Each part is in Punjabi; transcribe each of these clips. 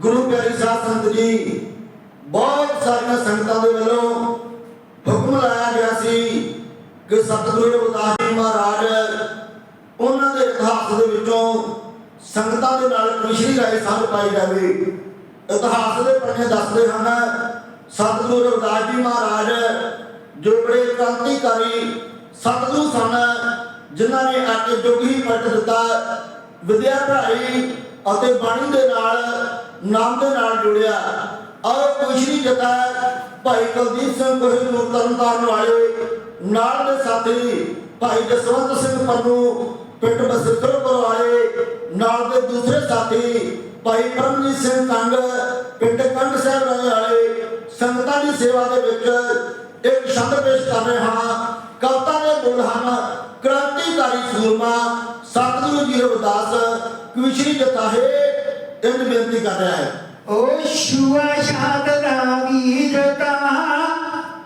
ਗੁਰੂ ਪਿਆਰੀ ਸਾਧ ਸੰਤ ਜੀ, ਬਹੁਤ ਸਾਰੀਆਂ ਸੰਗਤਾਂ ਦੇ ਵੱਲੋਂ ਹੁਕਮ ਲਾਇਆ ਗਿਆ ਸੀ ਕਿ ਸਤਿਗੁਰੂ ਰਵਿਦਾਸ ਜੀ ਮਹਾਰਾਜ ਉਹਨਾਂ ਦੇ ਇਤਿਹਾਸ ਦੇ ਵਿੱਚੋਂ ਸੰਗਤਾਂ ਦੇ ਨਾਲ ਕ੍ਰਿਸ਼ਨੀ ਰਾਏ ਸੰਗ ਪਾਈ ਜਾਵੇ। ਇਤਿਹਾਸ ਦੇ ਪੰਨੇ ਦੱਸਦੇ ਹਨ, ਸਤਿਗੁਰੂ ਰਵਿਦਾਸ ਜੀ ਮਹਾਰਾਜ ਜੋ ਬੜੇ ਕ੍ਰਾਂਤੀਕਾਰੀ ਸਤਿਗੁਰੂ ਸਨ, ਜਿਨ੍ਹਾਂ ਨੇ ਆ ਕੇ ਹੀ ਪਲਟ ਦਿੱਤਾ, ਵਿਦਿਆ ਪੜ੍ਹਾਈ ਅਤੇ ਬਾਣੀ ਦੇ ਨਾਲ ਨਾਮ ਦੇ ਨਾਲ ਜੁੜਿਆ। ਆਓ ਕੁਸ਼ਰੀ ਜਤਾ ਭਾਈ ਕੁਲਦੀਪ ਸਿੰਘ ਕੋਹਿਨੂਰ ਤਰਨਤਾਰਨ ਵਾਲੇ ਨਾਲ ਦੇ ਸਾਥੀ ਭਾਈ ਜਸਵੰਤ ਸਿੰਘ ਪੰਨੂ, ਪਿੰਡ ਬਸਤਰਪੁਰ ਵਾਲੇ ਨਾਲ ਦੇ ਦੂਸਰੇ ਸਾਥੀ ਭਾਈ ਪਰਮਜੀਤ ਸਿੰਘ ਕੰਗ, ਪਿੰਡ ਕੰਗ ਸਾਹਿਬ ਵਾਲੇ ਸੰਗਤਾਂ ਦੀ ਸੇਵਾ ਦੇ ਵਿੱਚ ਇੱਕ ਛੰਦ ਪੇਸ਼ ਕਰ ਰਹੇ ਹਾਂ। ਕਵਤਾ ਦੇ ਬੋਲ ਹਨ ਕ੍ਰਾਂਤੀਕਾਰੀ ਸੂਰਮਾ। ਸਤਿਗੁਰੂ ਜੀ ਰਵਿਦਾਸ ਕਵਿਸ਼ਰੀ ਜਤਾ ਹੈ ਬੇਨਤੀ ਕਰ ਰਿਹਾ ਹੈ। ਓ ਸ਼ੁਆ ਸ਼ਾਦ ਦਾ ਵੀਰਤਾ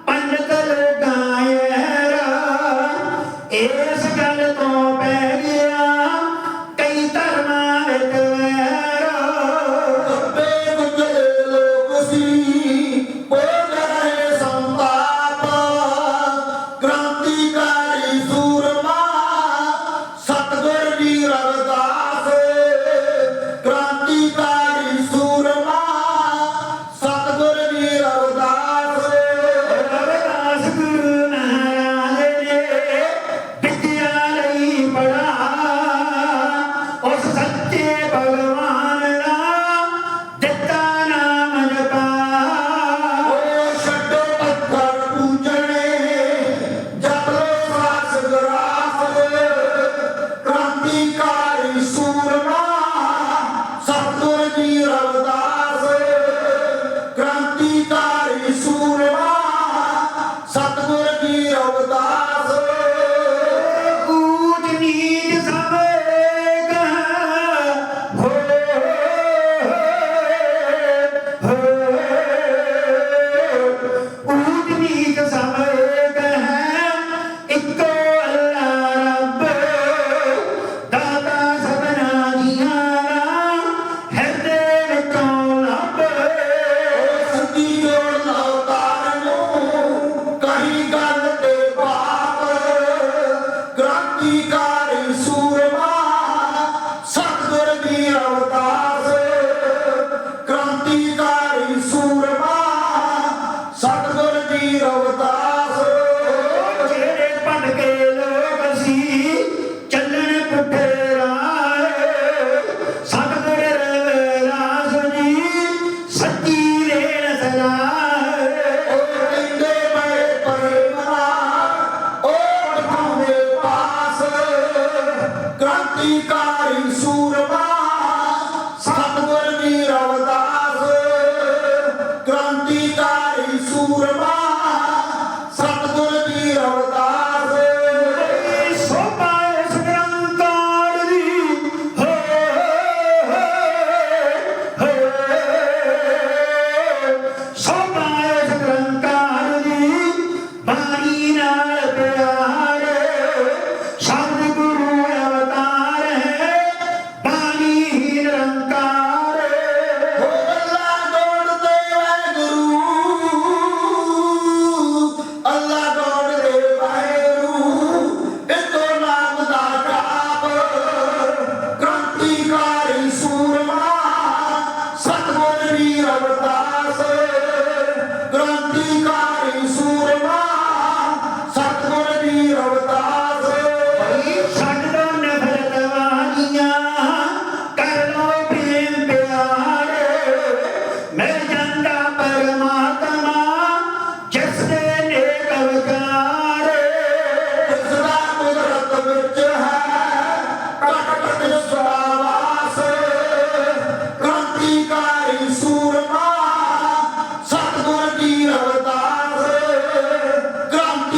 ਪੰਡਤ ਲਗਾਇਰਾ ਇਸ ਗੱਲ ਤੋਂ ਪੈ ਗਿਆ ਕਈ ਧਰਮਾਂ ਵਿੱਚ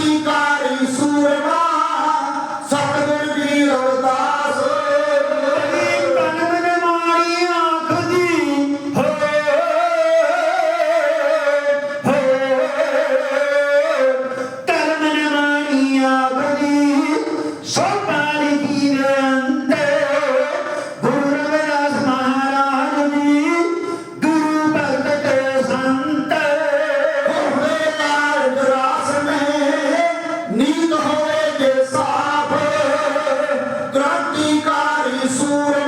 ਕ੍ਰਾਂਤੀਕਾਰੀ practicar y su